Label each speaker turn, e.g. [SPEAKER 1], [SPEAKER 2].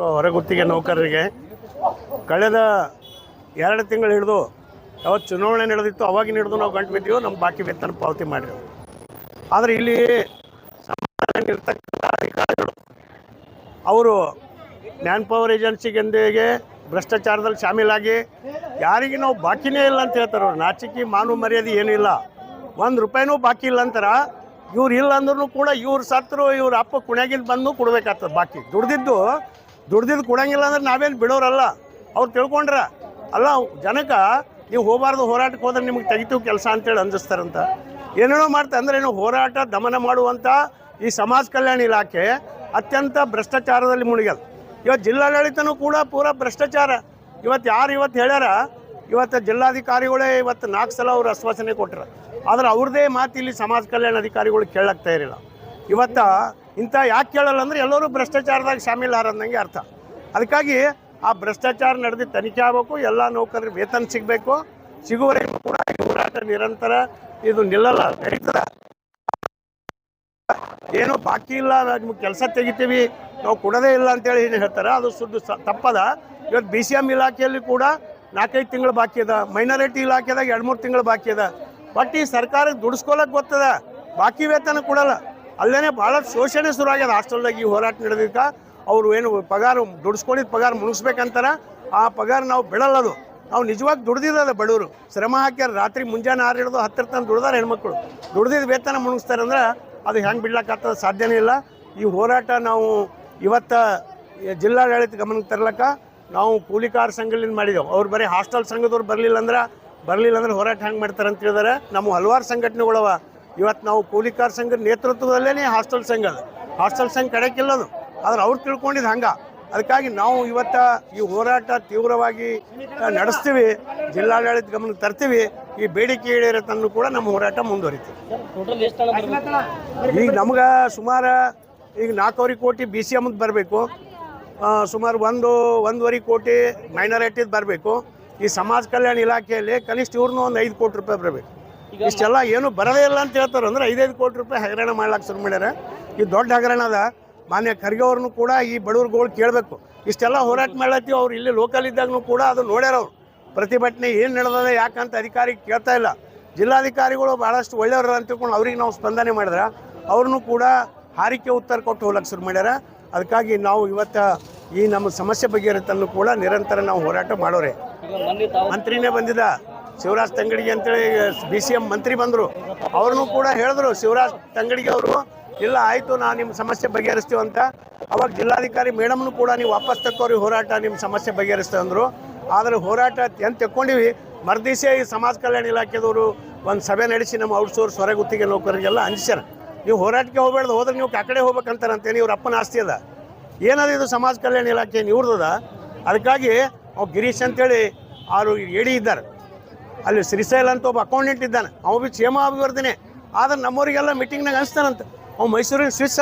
[SPEAKER 1] ಹೊರಗುತ್ತಿಗೆ ನೌಕರರಿಗೆ ಕಳೆದ ಎರಡು ತಿಂಗಳು ಹಿಡಿದು ಯಾವತ್ತು ಚುನಾವಣೆ ನಡೆದಿತ್ತು ಅವಾಗಿನ ಹಿಡಿದು ನಾವು ಗಂಟು ಬಿದ್ದೀವಿ, ನಮ್ಮ ಬಾಕಿ ವೇತನ ಪಾವತಿ ಮಾಡಿರಿ ಆದರೆ ಇಲ್ಲಿ ಸಂಬಂಧ ಅಧಿಕಾರಿಗಳು, ಅವರು ಮ್ಯಾನ್ ಪವರ್ ಏಜೆನ್ಸಿಗೆಂದಿಗೆ ಭ್ರಷ್ಟಾಚಾರದಲ್ಲಿ ಶಾಮೀಲಾಗಿ ಯಾರಿಗೆ ನಾವು ಬಾಕಿನೇ ಇಲ್ಲ ಅಂತ ಹೇಳ್ತಾರೆ ಅವ್ರು. ನಾಚಿಕೆ, ಮಾನವ ಮರ್ಯಾದೆ ಏನೂ ಇಲ್ಲ. ಒಂದು ರೂಪಾಯಿನೂ ಬಾಕಿ ಇಲ್ಲ ಅಂತಾರ. ಇವ್ರು ಇಲ್ಲ ಅಂದ್ರೂ ಕೂಡ ಇವ್ರು ಸತ್ರು ಇವ್ರ ಅಪ್ಪ ಕುಣ್ಯಾಗಿಂದ ಬಂದು ಕೊಡಬೇಕಾಗ್ತದೆ ಬಾಕಿ. ದುಡ್ದಿದ್ದು ದುಡ್ದಿದ್ದು ಕೊಡಂಗಿಲ್ಲ ಅಂದ್ರೆ ನಾವೇನು ಬಿಡೋರಲ್ಲ. ಅವ್ರು ತಿಳ್ಕೊಂಡ್ರ, ಅಲ್ಲ ಜನಕ್ಕೆ ನೀವು ಹೋಗಬಾರ್ದು ಹೋರಾಟಕ್ಕೆ ಹೋದ್ರೆ ನಿಮ್ಗೆ ತೆಗಿತೀವಿ ಕೆಲಸ ಅಂತೇಳಿ ಅಂದಿಸ್ತಾರಂತ ಏನೇನೋ ಮಾಡ್ತಾ ಅಂದ್ರೆ ಏನು ಹೋರಾಟ, ದಮನ ಮಾಡುವಂಥ ಈ ಸಮಾಜ ಕಲ್ಯಾಣ ಇಲಾಖೆ ಅತ್ಯಂತ ಭ್ರಷ್ಟಾಚಾರದಲ್ಲಿ ಮುಳುಗ್ಯದ ಇವತ್ತು ಜಿಲ್ಲಾಡಳಿತನೂ ಕೂಡ ಪೂರ ಭ್ರಷ್ಟಾಚಾರ. ಇವತ್ತು ಯಾರು ಇವತ್ತು ಹೇಳ್ಯಾರ ಇವತ್ತು ಜಿಲ್ಲಾಧಿಕಾರಿಗಳೇ ಇವತ್ತು ನಾಲ್ಕು ಸಲ ಅವ್ರು ಆಶ್ವಾಸನೆ ಕೊಟ್ಟರು ಆದರೆ ಅವ್ರದ್ದೇ ಮಾತು ಇಲ್ಲಿ ಸಮಾಜ ಕಲ್ಯಾಣ ಅಧಿಕಾರಿಗಳು ಕೇಳಾಗ್ತಾ ಇರಲಿಲ್ಲ. ಇವತ್ತು ಇಂಥ ಯಾಕೆ ಕೇಳಲ್ಲ ಅಂದ್ರೆ ಎಲ್ಲರೂ ಭ್ರಷ್ಟಾಚಾರದಾಗ ಶಾಮೀಲ್ ಅಂದಂಗೆ ಅರ್ಥ. ಅದಕ್ಕಾಗಿ ಆ ಭ್ರಷ್ಟಾಚಾರ ನಡೆದು ತನಿಖೆ ಆಗಬೇಕು, ಎಲ್ಲ ನೌಕರರಿಗೆ ವೇತನ ಸಿಗಬೇಕು. ಸಿಗುವವರೆಗೂ ಕೂಡ ಹೋರಾಟ ನಿರಂತರ ಇದು ನಿಲ್ಲಲ್ಲ, ನಡೀತದೆ. ಏನು ಬಾಕಿ ಇಲ್ಲ ನಿಮ್ಗೆ ಕೆಲಸ ತೆಗಿತೀವಿ, ನಾವು ಕೊಡೋದೇ ಇಲ್ಲ ಅಂತೇಳಿ ಏನು ಹೇಳ್ತಾರೆ, ಅದು ಸುದ್ದು ಸ, ತಪ್ಪದ. ಇವತ್ತು ಬಿ ಸಿ ಎಂ ಇಲಾಖೆಯಲ್ಲಿ ಕೂಡ ನಾಲ್ಕೈದು ತಿಂಗಳು ಬಾಕಿ ಅದ, ಮೈನಾರಿಟಿ ಇಲಾಖೆದಾಗ ಎರಡು ಮೂರು ತಿಂಗಳು ಬಾಕಿ ಅದ. ಬಟ್ ಈ ಸರ್ಕಾರಕ್ಕೆ ದುಡಿಸ್ಕೊಳಕ್ಕೆ ಗೊತ್ತದ, ಬಾಕಿ ವೇತನ ಕೊಡಲ್ಲ. ಅಲ್ಲೇ ಭಾಳ ಶೋಷಣೆ ಶುರು ಆಗ್ಯದ ಹಾಸ್ಟೆಲ್ದಾಗ ಈ ಹೋರಾಟ ನಡೆದಿದ್ದ. ಅವರು ಏನು ಪಗಾರ ದುಡಿಸ್ಕೊಂಡಿದ್ದ ಪಗಾರ ಮುಗಿಸ್ಬೇಕಂತಾರ ಆ ಪಗಾರ ನಾವು ಬಿಡಲ್ಲದು ನಾವು ನಿಜವಾಗಿ ದುಡ್ದಿದ್ದದ ಬಡವರು. ಶ್ರಮ ಹಾಕ್ಯಾರ. ರಾತ್ರಿ ಮುಂಜಾನೆ ಆರು ಹಿಡಿದು ಹತ್ತಿರ ತನಕ ದುಡ್ದಾರ ಹೆಣ್ಮಕ್ಳು. ದುಡ್ದಿದ್ದು ವೇತನ ಮುಗಿಸ್ತಾರೆ ಅಂದ್ರೆ ಅದು ಹೆಂಗೆ ಬಿಡ್ಲಾಕತ್ತದ ಸಾಧ್ಯನೇ ಇಲ್ಲ. ಈ ಹೋರಾಟ ನಾವು ಇವತ್ತು ಜಿಲ್ಲಾಡಳಿತ ಗಮನಕ್ಕೆ ತರ್ಲಕ್ಕ ನಾವು ಕೂಲಿಕಾರ ಸಂಘದಿಂದ ಮಾಡಿದೆವು. ಅವ್ರು ಬರೀ ಹಾಸ್ಟೆಲ್ ಸಂಘದವ್ರು ಬರಲಿಲ್ಲ ಅಂದ್ರೆ ಬರಲಿಲ್ಲ ಅಂದ್ರೆ ಹೋರಾಟ ಹೆಂಗೆ ಮಾಡ್ತಾರೆ ಅಂತ ಹೇಳಿದಾರೆ ನಮ್ಮ ಹಲವಾರು ಸಂಘಟನೆಗಳವ ಇವತ್ತು ನಾವು ಕೂಲಿಕಾರ ಸಂಘದ ನೇತೃತ್ವದಲ್ಲೇ ಹಾಸ್ಟೆಲ್ ಸಂಘ ಅದು. ಹಾಸ್ಟೆಲ್ ಸಂಘ ಕಡೆಕಿಲ್ಲದು. ಆದ್ರೆ ಅವ್ರು ತಿಳ್ಕೊಂಡಿದ್ದು ಹಂಗೆ. ಅದಕ್ಕಾಗಿ ನಾವು ಇವತ್ತು ಈ ಹೋರಾಟ ತೀವ್ರವಾಗಿ ನಡೆಸ್ತೀವಿ. ಜಿಲ್ಲಾಡಳಿತ ಗಮನಕ್ಕೆ ತರ್ತೀವಿ. ಈ ಬೇಡಿಕೆ ಈಡೇರೋ ತನಕ ಕೂಡ ನಮ್ಮ ಹೋರಾಟ ಮುಂದುವರಿತೀವಿ. ಈಗ ನಮ್ಗೆ ಸುಮಾರು, ಈಗ ನಾಲ್ಕೂವರೆ ಕೋಟಿ ಬಿ ಸಿ ಎಮ್ದು ಬರಬೇಕು. ಸುಮಾರು ಒಂದು, ಒಂದೂವರೆ ಕೋಟಿ ಮೈನಾರಿಟಿದು ಬರಬೇಕು. ಈ ಸಮಾಜ ಕಲ್ಯಾಣ ಇಲಾಖೆಯಲ್ಲಿ ಕನಿಷ್ಠ ಇವ್ರನ್ನೂ ಒಂದು ಐದು ಕೋಟಿ ರೂಪಾಯಿ ಬರಬೇಕು. ಇಷ್ಟೆಲ್ಲ ಏನು ಬರದೇ ಇಲ್ಲ ಅಂತ ಹೇಳ್ತಾರೆ. ಅಂದ್ರೆ ಐದೈದು ಕೋಟಿ ರೂಪಾಯಿ ಹಗರಣ ಮಾಡ್ಲಾಕ ಶುರು ಮಾಡ್ಯಾರ. ಈ ದೊಡ್ಡ ಹಗರಣ ಅದ. ಮಾನ್ಯ ಖರ್ಗೆ ಅವ್ರನ್ನೂ ಕೂಡ ಈ ಬಡವ್ರುಗಳು ಕೇಳಬೇಕು. ಇಷ್ಟೆಲ್ಲ ಹೋರಾಟ ಮಾಡ್ಲತ್ತೀವಿ. ಅವ್ರು ಇಲ್ಲಿ ಲೋಕಲ್ ಇದ್ದಾಗೂ ಕೂಡ ಅದು ನೋಡ್ಯಾರ ಅವ್ರು. ಪ್ರತಿಭಟನೆ ಏನು ನಡೆದದ ಯಾಕಂತ ಅಧಿಕಾರಿ ಕೇಳ್ತಾ ಇಲ್ಲ. ಜಿಲ್ಲಾಧಿಕಾರಿಗಳು ಭಾಳಷ್ಟು ಒಳ್ಳೆಯವ್ರ ಅಂತ ತಿಳ್ಕೊಂಡು ಅವ್ರಿಗೆ ನಾವು ಸ್ಪಂದನೆ ಮಾಡಿದ್ರೆ ಅವ್ರನ್ನೂ ಕೂಡ ಹಾರಿಕೆ ಉತ್ತರ ಕೊಟ್ಟು ಹೋಗ್ಲಕ್ಕೆ ಶುರು ಮಾಡ್ಯಾರ. ಅದಕ್ಕಾಗಿ ನಾವು ಇವತ್ತು ಈ ನಮ್ಮ ಸಮಸ್ಯೆ ಬಗೆಹರಿತನ್ನು ಕೂಡ ನಿರಂತರ ನಾವು ಹೋರಾಟ ಮಾಡೋರೆ. ಮಂತ್ರಿನೇ ಬಂದಿದ್ದ. ಶಿವರಾಜ್ ತಂಗಡಿಗೆ ಅಂತೇಳಿ ಬಿ ಸಿ ಎಂ ಮಂತ್ರಿ ಬಂದರು. ಅವ್ರನ್ನೂ ಕೂಡ ಹೇಳಿದ್ರು, ಶಿವರಾಜ್ ತಂಗಡಿಗೆ ಅವರು, ಇಲ್ಲ ಆಯಿತು, ನಾನು ನಿಮ್ಮ ಸಮಸ್ಯೆ ಬಗೆಹರಿಸ್ತೀವಿ ಅಂತ ಅವಾಗ ಜಿಲ್ಲಾಧಿಕಾರಿ ಮೇಡಮ್ನು ಕೂಡ, ನೀವು ವಾಪಸ್ ತಕ್ಕೋರಿ, ಹೋರಾಟ ನಿಮ್ಮ ಸಮಸ್ಯೆ ಬಗೆಹರಿಸ್ತೇವೆ ಅಂದರು. ಆದರೆ ಹೋರಾಟ ಏನು ತಕ್ಕೊಂಡಿವಿ ಮರ್ದಿಸೆ ಈ ಸಮಾಜ ಕಲ್ಯಾಣ ಇಲಾಖೆದವರು ಒಂದು ಸಭೆ ನಡೆಸಿ ನಮ್ಮ ಔಟ್ಸೋರ್ಸ್ ಹೊರಗುತ್ತಿಗೆ ನೌಕರರಿಗೆಲ್ಲ ಹಂಚ್ಯಾರ ನೀವು ಹೋರಾಟಕ್ಕೆ ಹೋಗ್ಬೇಡ್ದು, ಹೋದ್ರೆ ನೀವು ಆ ಕಡೆ ಹೋಗ್ಬೇಕಂತಾರಂತೇಳಿ ಇವ್ರ ಅಪ್ಪನ ಆಸ್ತಿ ಅದ. ಏನದ ಇದು ಸಮಾಜ ಕಲ್ಯಾಣ ಇಲಾಖೆ ಇವ್ರದದ ಅದಕ್ಕಾಗಿ ಅವ್ ಗಿರೀಶ್ ಅಂತೇಳಿ ಅವರು ಎಡಿ ಇದ್ದಾರೆ. ಅಲ್ಲಿ ಶ್ರೀಶೈಲ್ ಅಂತ ಒಬ್ಬ ಅಕೌಂಟೆಂಟ್ ಇದ್ದಾನೆ. ಅವ ಬಿ ಕ್ಷೇಮ ಅಭಿವರ್ಧನೆ ಆದ್ರೆ ನಮ್ಮವರಿಗೆಲ್ಲ ಮೀಟಿಂಗ್ನಾಗ ಅನಿಸ್ತಾನಂತ ಅವ್ನು ಮೈಸೂರಿನ ಸ್ವಿಸ್